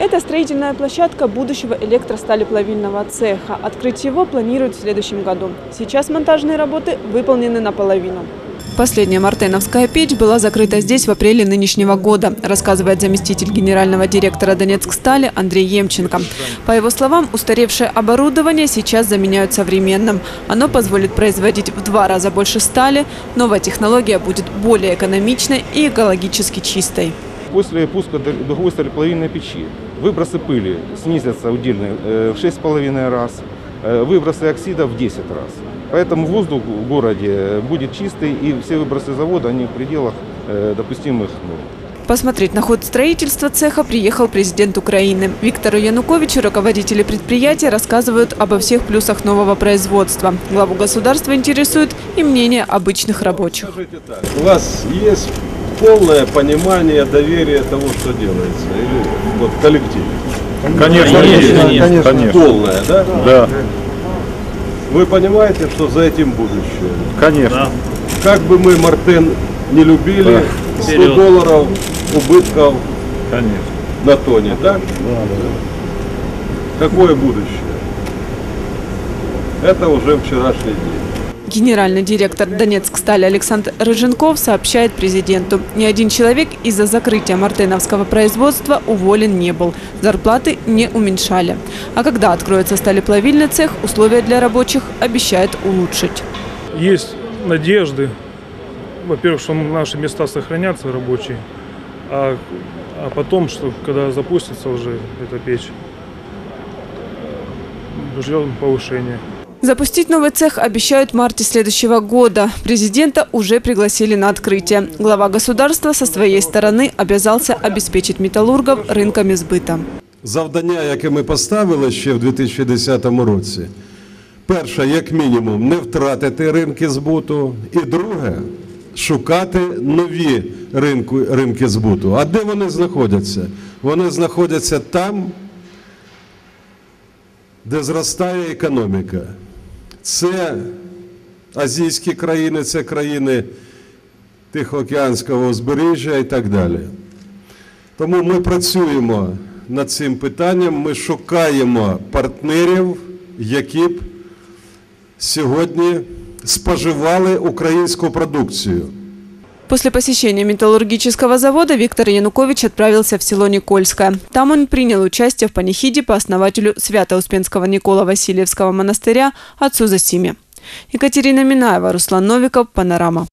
Это строительная площадка будущего электросталеплавильного цеха. Открыть его планируют в следующем году. Сейчас монтажные работы выполнены наполовину. Последняя мартеновская печь была закрыта здесь в апреле нынешнего года, рассказывает заместитель генерального директора Донецкстали Андрей Емченко. По его словам, устаревшее оборудование сейчас заменяют современным. Оно позволит производить в два раза больше стали. Новая технология будет более экономичной и экологически чистой. После пуска духовой сталеплавильной печи выбросы пыли снизятся удельно э, в 6,5 раз, э, выбросы оксида в 10 раз. Поэтому воздух в городе будет чистый и все выбросы завода они в пределах э, допустимых норм. Посмотреть на ход строительства цеха приехал президент Украины. Виктору Януковичу руководители предприятия рассказывают обо всех плюсах нового производства. Главу государства интересует и мнение обычных рабочих. У вас есть полное понимание, доверие того, что делается? Или вот коллектив? Конечно, есть. Конечно. Полное, да? Да, Вы понимаете, что за этим будущее? конечно. Как бы мы Мартен не любили, 100 долларов убытков Конечно. на тоне, так? Какое будущее? Это уже вчерашний день. Генеральный директор Донецк-Стали Александр Рыженков сообщает президенту, ни один человек из-за закрытия мартеновского производства уволен не был. Зарплаты не уменьшали. А когда откроется сталеплавильный цех, условия для рабочих обещают улучшить. Есть надежды, во-первых, что наши места сохранятся рабочие, а, а потом, что когда запустится уже эта печь, ждем повышения. Запустить новый цех обещают в марте следующего года. Президента уже пригласили на открытие. Глава государства со своей стороны обязался обеспечить металлургов рынками сбыта. завдання, яке ми поставили ще в 2010 році, перше, як мінімум, не втратити ринки збуту, і друге шукати нові ринку, ринки збуту. А де вони знаходяться? Вони знаходяться там, де зростає економіка. Це азійські країни, це країни Тихоокеанського узбережжя і так далі. Тому ми працюємо над цим питанням, ми шукаємо партнерів, які б сьогодні споживали українську продукцію. После посещения металлургического завода Виктор Янукович отправился в село Никольское. Там он принял участие в панихиде по основателю Свято-Успенского Никола Васильевского монастыря отцу Засиме. Екатерина Минаева, Руслан Новиков, Панорама.